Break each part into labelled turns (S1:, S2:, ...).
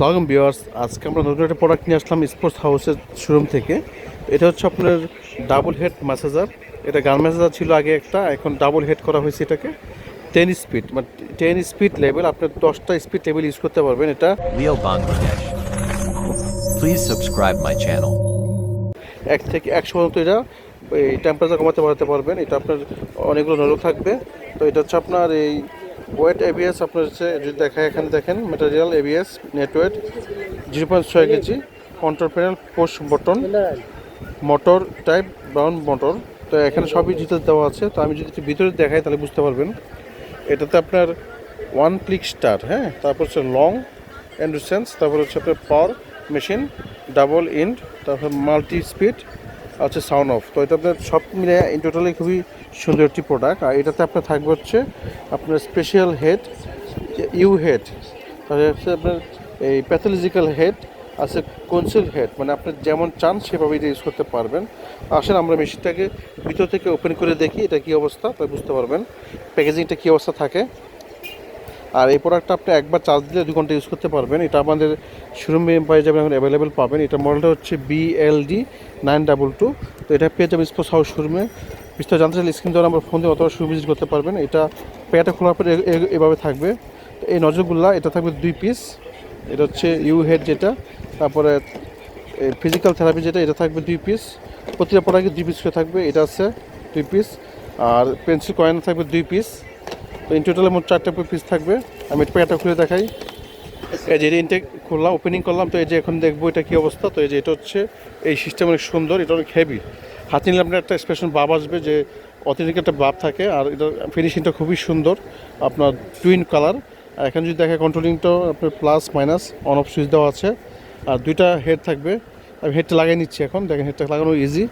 S1: সালাম বিয়ার্স আজকে আমরা নতুন একটা প্রোডাক্ট নিয়ে আসলাম স্পোর্টস হাউসের শোরুম থেকে। এটা হচ্ছে আপনার ডাবল হেড ম্যাসেজার এটা গান ম্যাসেজার ছিল আগে একটা এখন ডাবল হেড করা হয়েছে এটাকে। টেন স্পিড মানে টেন স্পিড লেভেল আপনি দশটা স্পিড লেভেল ইউজ করতে পারবেন এটা.
S2: Please subscribe my channel.
S1: এক থেকে একশো পর্যন্ত এটা এই টেম্পারেচার কমাতে বাড়াতে পারবেন। এটা আপনার অনেকগুলো নজর থাকবে। তো এটা হচ্ছে আপনার এই ওয়েট এবিএস আপনার হচ্ছে, যদি দেখায় এখানে দেখেন material ABS net weight zero point ছয় KG control panel post button motor type brown motor তো এখানে সবই জিতে দেওয়া আছে। তো আমি যদি একটু ভিতরে দেখাই তাহলে বুঝতে পারবেন। এটাতে আপনার ওয়ান ক্লিক স্টার হ্যাঁ? তারপর হচ্ছে লং এন্ডুসেন্স তারপর হচ্ছে আপনার পাওয়ার মেশিন ডাবল ইন্ড তারপর মাল্টি স্পিড হচ্ছে সাউন্ড অফ তো এটা আপনার সব মিলে ইন টোটালি খুবই সুন্দর একটি প্রোডাক্ট আর এটাতে আপনার থাকবে হচ্ছে আপনার স্পেশাল হেড ইউ হেড তাহলে হচ্ছে আপনার এই প্যাথোলজিক্যাল হেড আছে কনসিল হেড মানে আপনি যেমন চান সেভাবে এটা ইউজ করতে পারবেন। আসেন, আমরা মেশিনটাকে ভিতর থেকে ওপেন করে দেখি এটা কী অবস্থা তাই বুঝতে পারবেন। প্যাকেজিংটা কী অবস্থা থাকে। আর এই প্রোডাক্টটা আপনি একবার চার্জ দিলে দু ঘণ্টা ইউজ করতে পারবেন। এটা আমাদের শোরুমে পাই যাবেন, এখন অ্যাভেলেবেল পাবেন। এটা মডেলটা হচ্ছে বিএলডি নাইন ডাবল টু তো এটা পেয়ে যাবেন স্পোর্টস হাউস শোরুমে বিস্তারিত জানতে চাইলে স্ক্রিন দেওয়ার নাম্বার ফোন দিয়ে অথবা শোরুম ভিজিট করতে পারবেন। এটা পেয়াটা খোলার পরে এভাবে থাকবে। তো এই নজরগুলা, এটা থাকবে দুই পিস এটা হচ্ছে ইউ হেড যেটা, তারপরে ফিজিক্যাল থেরাপি যেটা, এটা থাকবে দুই পিস প্রতিটা প্রোডাক্টে দুই পিস থাকবে। এটা আছে দুই পিস আর পেন্সিল কয়েন থাকবে দুই পিস তো ইন টোটালে মোট চারটে পিস থাকবে। আমি প্যাকেটটা খুলে দেখাই। এই যে ইনটেক খুললাম ওপেনিং করলাম, তো এই যে এখন দেখব এটা কী অবস্থা। তো এই যে এটা হচ্ছে, এই সিস্টেম অনেক সুন্দর, এটা অনেক হেভি হাতে নিলে আপনার একটা স্পেশাল বাব আসবে যে অতিরিক্ত একটা বাব থাকে, আর এটা ফিনিশিংটা খুবই সুন্দর, আপনার টুইন কালার আর এখানে যদি দেখে কন্ট্রোলিংটাও আপনার plus minus on off switch দেওয়া আছে। আর দুইটা হেড থাকবে। আমি হেডটা লাগাই নিচ্ছি এখন। দেখেন হেডটা লাগানো ইজি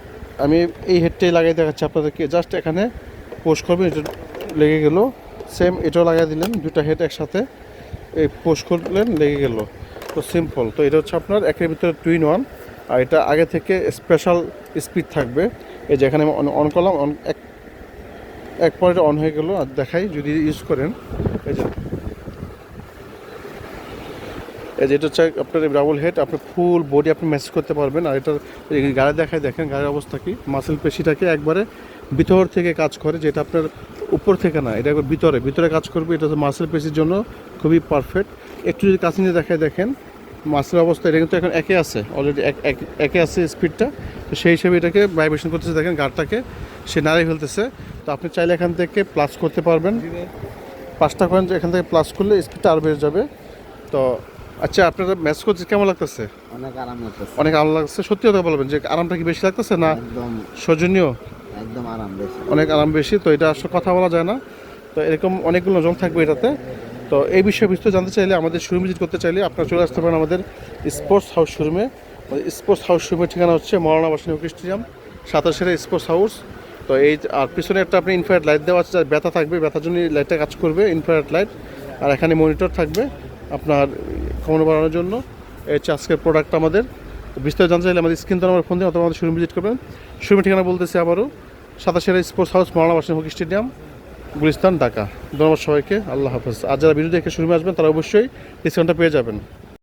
S1: আমি এই হেডটাই লাগাই দেখাচ্ছি আপনাদেরকে। জাস্ট এখানে পোস্ট করবেন, এটা লেগে গেল। সেম এটাও লাগাই দিলেন দুটা হেড একসাথে। এই পোষ করলেন, লেগে গেল। তো সিম্পল তো এটা হচ্ছে আপনার একের ভিতরে টুইন ওয়ান আর এটা আগে থেকে স্পেশাল স্পিড থাকবে। এই যেখানে আমি অন করলাম অন এক এক পরে অন হয়ে গেল। আর দেখাই, যদি ইউজ করেন। এই যে এই যে এটা হচ্ছে আপনার ডাবল হেড আপনি ফুল বডি আপনি ম্যাসেজ করতে পারবেন। আর এটার গাড়ি দেখায় দেখেন গাড়ির অবস্থা কি? মাসেল পেশিটাকে একবারে ভিতর থেকে কাজ করে যেটা আপনার উপর থেকে না এটা একবার ভিতরে। ভিতরে কাজ করবে এটা হচ্ছে মাসেল পেশির জন্য খুবই পারফেক্ট একটু যদি কাছে নিয়ে দেখায় দেখেন মাসেল অবস্থা এটা কিন্তু এখন একে আছে অলরেডি এক একে আছে স্পিডটা তো সেই হিসেবে এটাকে ভাইব্রেশন করতেছে দেখেন গাড়টাকে সে নাড়িয়ে ফেলতেছে। তো আপনি চাইলে এখান থেকে প্লাস করতে পারবেন। পাঁচটা কয়েন এখান থেকে প্লাস করলে স্পিডটা আরও বেড়ে যাবে। তো আচ্ছা আপনারা ম্যাচ করতে কেমন লাগতেছে?
S3: অনেক আরাম লাগতেছে।
S1: অনেক আরাম লাগছে সত্যি কথা বলবেন যে আরামটা কি বেশি লাগতেছে না
S3: একদম।
S1: সৌজনীয়
S3: একদম আরাম বেশি।
S1: অনেক আরাম বেশি তো এটা আসলে কথা বলা যায় না। তো এরকম অনেকগুলো জং থাকবে এটাতে। তো এই বিষয়ে বিস্তারিত জানতে চাইলে আমাদের শোরুম ভিজিট করতে চাইলে আপনারা চলে আসতে পারেন আমাদের স্পোর্টস হাউস শোরুমে স্পোর্টস হাউস শোরুমের ঠিকানা হচ্ছে মৌলানা বাসিনী স্টেডিয়াম সাতাশের স্পোর্টস হাউস তো এই আর পিছনে একটা আপনি ইনফ্রারেড লাইট দেওয়া আছে যার ব্যথা থাকবে ব্যথার জন্য লাইটটা কাজ করবে ইনফ্রারেড লাইট আর এখানে মনিটর থাকবে। আপনার ক্ষমতা বাড়ানোর জন্য। এই হচ্ছে আজকের প্রোডাক্ট আমাদের। বিস্তারিত জানতে চাইলে আমাদের স্ক্রিন তো আমার ফোন দিয়ে অথবা আমাদের শোরুম ভিজিট করবেন। শোরুমের ঠিকানা বলতেছি আবারও। সাতাশের sports house Maulana Bhasani hockey stadium, Gulistan, Dhaka. ধন্যবাদ সবাইকে। আল্লাহ হাফেজ। আর যারা ভিডিও দেখে শুরু আসবেন, তারা অবশ্যই ডিসকাউন্টটা পেয়ে যাবেন।